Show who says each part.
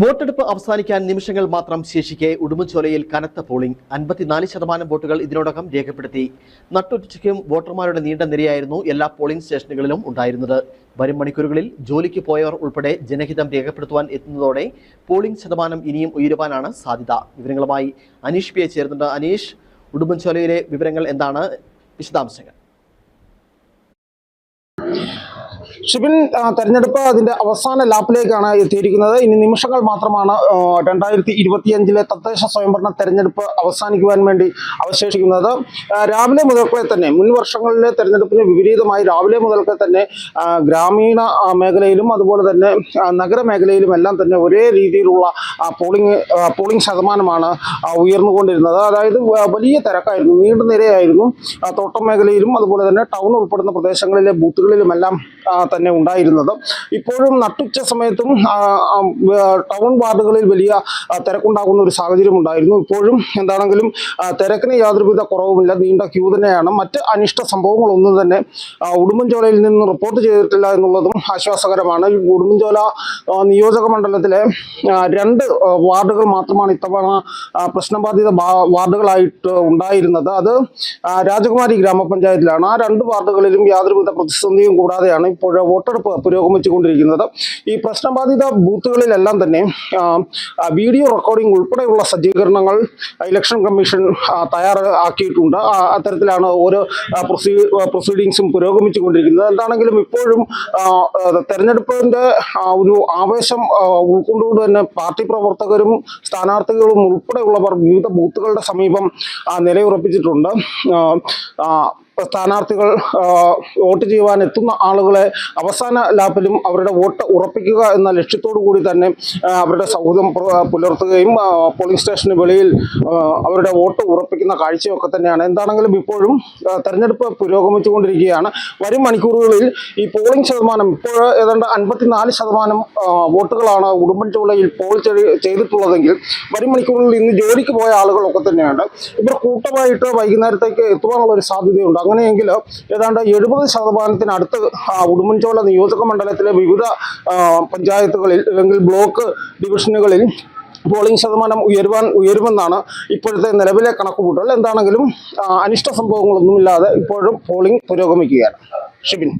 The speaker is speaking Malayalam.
Speaker 1: വോട്ടെടുപ്പ് അവസാനിക്കാൻ നിമിഷങ്ങൾ മാത്രം ശേഷിക്കെ ഉടുമ്പൻചോലയിൽ കനത്ത പോളിംഗ്. അൻപത്തിനാല് ശതമാനം വോട്ടുകൾ ഇതിനോടകം രേഖപ്പെടുത്തി. നട്ടുച്ചയ്ക്കും വോട്ടർമാരുടെ നീണ്ട നിരയായിരുന്നു എല്ലാ പോളിംഗ് സ്റ്റേഷനുകളിലും ഉണ്ടായിരുന്നത്. വരും മണിക്കൂറുകളിൽ ജോലിക്ക് പോയവർ ഉൾപ്പെടെ ജനഹിതം രേഖപ്പെടുത്തുവാൻ എത്തുന്നതോടെ പോളിംഗ് ശതമാനം ഇനിയും ഉയരുവാനാണ് സാധ്യത. വിവരങ്ങളുമായി അനീഷ് പി എ ചേർന്നുണ്ട് അനീഷ് ഉടുമ്പൻചോലയിലെ വിവരങ്ങൾ എന്താണ്? വിശദാംശങ്ങൾ.
Speaker 2: ഷിബിൻ തെരഞ്ഞെടുപ്പ് അതിന്റെ അവസാന ലാപ്പിലേക്കാണ് എത്തിയിരിക്കുന്നത്. ഇനി നിമിഷങ്ങൾ മാത്രമാണ് രണ്ടായിരത്തി ഇരുപത്തിയഞ്ചിലെ തദ്ദേശ സ്വയംഭരണ തെരഞ്ഞെടുപ്പ് അവസാനിക്കുവാൻ വേണ്ടി അവശേഷിക്കുന്നത്. രാവിലെ മുതൽക്കേ തന്നെ മുൻ വർഷങ്ങളിലെ തെരഞ്ഞെടുപ്പിന് വിപരീതമായി രാവിലെ മുതൽക്കേ തന്നെ ഗ്രാമീണ മേഖലയിലും അതുപോലെ തന്നെ നഗര നഗരമേഖലയിലും എല്ലാം തന്നെ ഒരേ രീതിയിലുള്ള പോളിംഗ് പോളിംഗ് ശതമാനമാണ് ഉയർന്നുകൊണ്ടിരുന്നത്. അതായത് വലിയ തിരക്കായിരുന്നു. നീണ്ട നിരയായിരുന്നു. തോട്ടം മേഖലയിലും അതുപോലെ തന്നെ ടൗൺ ഉൾപ്പെടുന്ന പ്രദേശങ്ങളിലെ ബൂത്തുകളിലുമെല്ലാം തന്നെ ഉണ്ടായിരുന്നത്. ഇപ്പോഴും നട്ടുച്ച സമയത്തും ടൗൺ വാർഡുകളിൽ വലിയ തിരക്കുണ്ടാകുന്ന ഒരു സാഹചര്യം ഉണ്ടായിരുന്നു. ഇപ്പോഴും എന്താണെങ്കിലും തിരക്കിന് യാതൊരുവിധ കുറവുമില്ല. നീണ്ട ക്യൂ തന്നെയാണ്. മറ്റ് അനിഷ്ട സംഭവങ്ങളൊന്നും തന്നെ ഉടുമ്പൻചോലയിൽ നിന്ന് റിപ്പോർട്ട് ചെയ്തിട്ടില്ല എന്നുള്ളതും ആശ്വാസകരമാണ്. ഉടുമ്പൻചോല നിയോജക മണ്ഡലത്തിലെ രണ്ട് വാർഡുകൾ മാത്രമാണ് ഇത്തവണ പ്രശ്നബാധിത വാർഡുകളായിട്ട് ഉണ്ടായിരുന്നത്. അത് രാജകുമാരി ഗ്രാമപഞ്ചായത്തിലാണ്. ആ രണ്ട് വാർഡുകളിലും യാതൊരുവിധ പ്രതിസന്ധിയും കൂടാതെയാണ് ഇപ്പോൾ വോട്ടെടുപ്പ് പുരോഗമിച്ചുകൊണ്ടിരിക്കുന്നത്. ഈ പ്രശ്നബാധിത ബൂത്തുകളിലെല്ലാം തന്നെ വീഡിയോ റെക്കോർഡിംഗ് ഉൾപ്പെടെയുള്ള സജ്ജീകരണങ്ങൾ ഇലക്ഷൻ കമ്മീഷൻ തയ്യാറാക്കിയിട്ടുണ്ട്. അത്തരത്തിലാണ് ഓരോ പ്രൊസീ പ്രൊസീഡിങ്സും പുരോഗമിച്ചുകൊണ്ടിരിക്കുന്നത്. എന്താണെങ്കിലും ഇപ്പോഴും തെരഞ്ഞെടുപ്പിന്റെ ഒരു ആവേശം ഉൾക്കൊണ്ടുകൊണ്ട് തന്നെ പാർട്ടി പ്രവർത്തകരും സ്ഥാനാർത്ഥികളും ഉൾപ്പെടെയുള്ളവർ വിവിധ ബൂത്തുകളുടെ സമീപം നിലയുറപ്പിച്ചിട്ടുണ്ട്. സ്ഥാനാർത്ഥികൾ വോട്ട് ചെയ്യുവാൻ എത്തുന്ന ആളുകളെ അവസാന ലാപ്പിലും അവരുടെ വോട്ട് ഉറപ്പിക്കുക എന്ന ലക്ഷ്യത്തോടു കൂടി തന്നെ അവരുടെ സൗഹൃദം പുലർത്തുകയും പോളിംഗ് സ്റ്റേഷന് വെളിയിൽ അവരുടെ വോട്ട് ഉറപ്പിക്കുന്ന കാഴ്ചയൊക്കെ തന്നെയാണ്. എന്താണെങ്കിലും ഇപ്പോഴും തെരഞ്ഞെടുപ്പ് പുരോഗമിച്ചുകൊണ്ടിരിക്കുകയാണ്. വരും മണിക്കൂറുകളിൽ ഈ പോളിംഗ് ശതമാനം ഇപ്പോൾ ഏതാണ്ട് അൻപത്തിനാല് ശതമാനം വോട്ടുകളാണ് ഉടുമ്പൻചോളയിൽ പോൾ ചെയ്- ചെയ്തിട്ടുള്ളതെങ്കിൽ വരും മണിക്കൂറുകളിൽ ഇന്ന് ജോലിക്ക് പോയ ആളുകളൊക്കെ തന്നെയാണ്. ഇവർ കൂട്ടമായിട്ട് വൈകുന്നേരത്തേക്ക് എത്തുവാനുള്ള ഒരു സാധ്യതയുണ്ട്. അങ്ങനെയെങ്കിൽ ഏതാണ്ട് എഴുപത് ശതമാനത്തിന് അടുത്ത് ഉടുമ്പൻചോല നിയോജക മണ്ഡലത്തിലെ വിവിധ പഞ്ചായത്തുകളിൽ അല്ലെങ്കിൽ ബ്ലോക്ക് ഡിവിഷനുകളിൽ പോളിംഗ് ശതമാനം ഉയരുവാൻ ഉയരുമെന്നാണ് ഇപ്പോഴത്തെ നിലവിലെ കണക്കുകൂട്ടൽ. എന്താണെങ്കിലും അനിഷ്ട സംഭവങ്ങളൊന്നുമില്ലാതെ ഇപ്പോഴും പോളിംഗ് പുരോഗമിക്കുകയാണ്. ഷിബിൻ.